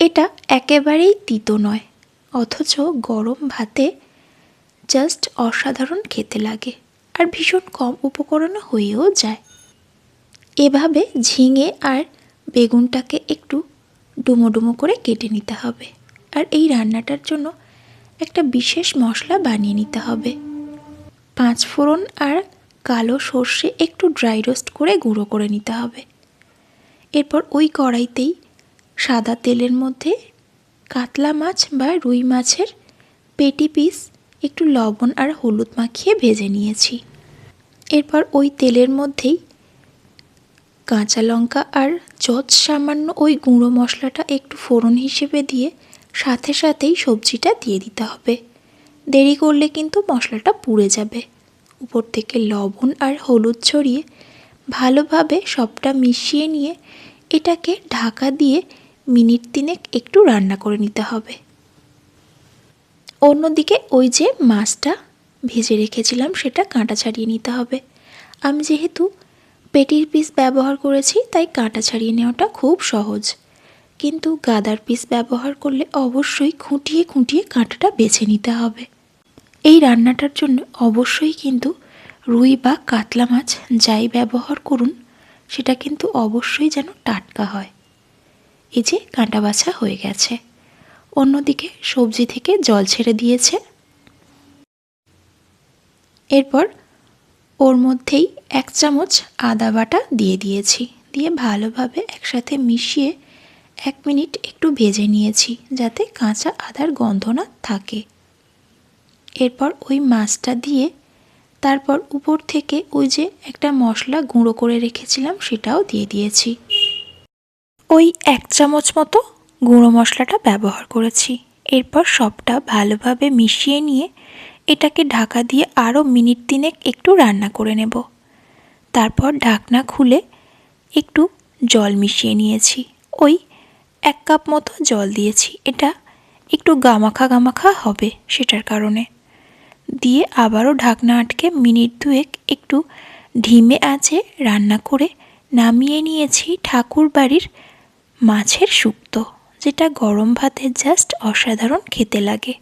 এটা একেবারেই তিতো নয়, অথচ গরম ভাতে জাস্ট অসাধারণ খেতে লাগে আর ভীষণ কম উপকরণও হয়েও যায়। এভাবে ঝিঙে আর বেগুনটাকে একটু ডুমো ডুমো করে কেটে নিতে হবে আর এই রান্নাটার জন্য একটা বিশেষ মশলা বানিয়ে নিতে হবে। পাঁচ ফোড়ন আর কালো সর্ষে একটু ড্রাই রোস্ট করে গুঁড়ো করে নিতে হবে। এরপর ওই কড়াইতেই সাদা তেলের মধ্যে কাতলা মাছ বা রুই মাছের পেটি পিস, একটু লবণ আর হলুদ মাখিয়ে ভেজে নিয়েছি। এরপর ওই তেলের মধ্যেই কাঁচা লঙ্কা আর যত সামান্য ওই গুঁড়ো মশলাটা একটু ফোড়ন হিসেবে দিয়ে সাথে সাথেই সবজিটা দিয়ে দিতে হবে। দেরি করলে কিন্তু মশলাটা পুড়ে যাবে। উপর থেকে লবণ আর হলুদ ছড়িয়ে ভালোভাবে সবটা মিশিয়ে নিয়ে এটাকে ঢাকা দিয়ে মিনিট তিনেক একটু রান্না করে নিতে হবে। অন্যদিকে ওই যে মাছটা ভেজে রেখেছিলাম, সেটা কাঁটা ছাড়িয়ে নিতে হবে। আমি যেহেতু পেটির পিস ব্যবহার করেছি, তাই কাঁটা ছাড়িয়ে নেওয়াটা খুব সহজ। কিন্তু গাদার পিস ব্যবহার করলে অবশ্যই খুঁটিয়ে খুঁটিয়ে কাঁটাটা বেছে নিতে হবে। এই রান্নাটার জন্য অবশ্যই কিন্তু রুই বা কাতলা মাছ যাই ব্যবহার করুন, সেটা কিন্তু অবশ্যই যেন টাটকা হয়। এই যে কাঁটা বাছা হয়ে গেছে। অন্যদিকে সবজি থেকে জল ছেড়ে দিয়েছে। এরপর ওর মধ্যেই এক চামচ আদা বাটা দিয়ে দিয়েছি। দিয়ে ভালোভাবে একসাথে মিশিয়ে এক মিনিট একটু ভেজে নিয়েছি যাতে কাঁচা আদার গন্ধ না থাকে। এরপর ওই মাছটা দিয়ে তারপর উপর থেকে ওই যে একটা মশলা গুঁড়ো করে রেখেছিলাম সেটাও দিয়ে দিয়েছি। ওই এক চামচ মতো গুঁড়ো মশলাটা ব্যবহার করেছি। এরপর সবটা ভালোভাবে মিশিয়ে নিয়ে এটাকে ঢাকা দিয়ে আরও মিনিট তিনেক একটু রান্না করে নেব। তারপর ঢাকনা খুলে একটু জল মিশিয়ে নিয়েছি। ওই এক কাপ মতো জল দিয়েছি। এটা একটু গামাখা গামাখা হবে সেটার কারণে। দিয়ে আবারও ঢাকনা আটকে মিনিট দুয়েক একটু ঢিমে আঁচে রান্না করে নামিয়ে নিয়েছি ঠাকুর বাড়ির মাছের শুক্তো যেটা গরম ভাতে জাস্ট অসাধারণ খেতে লাগে।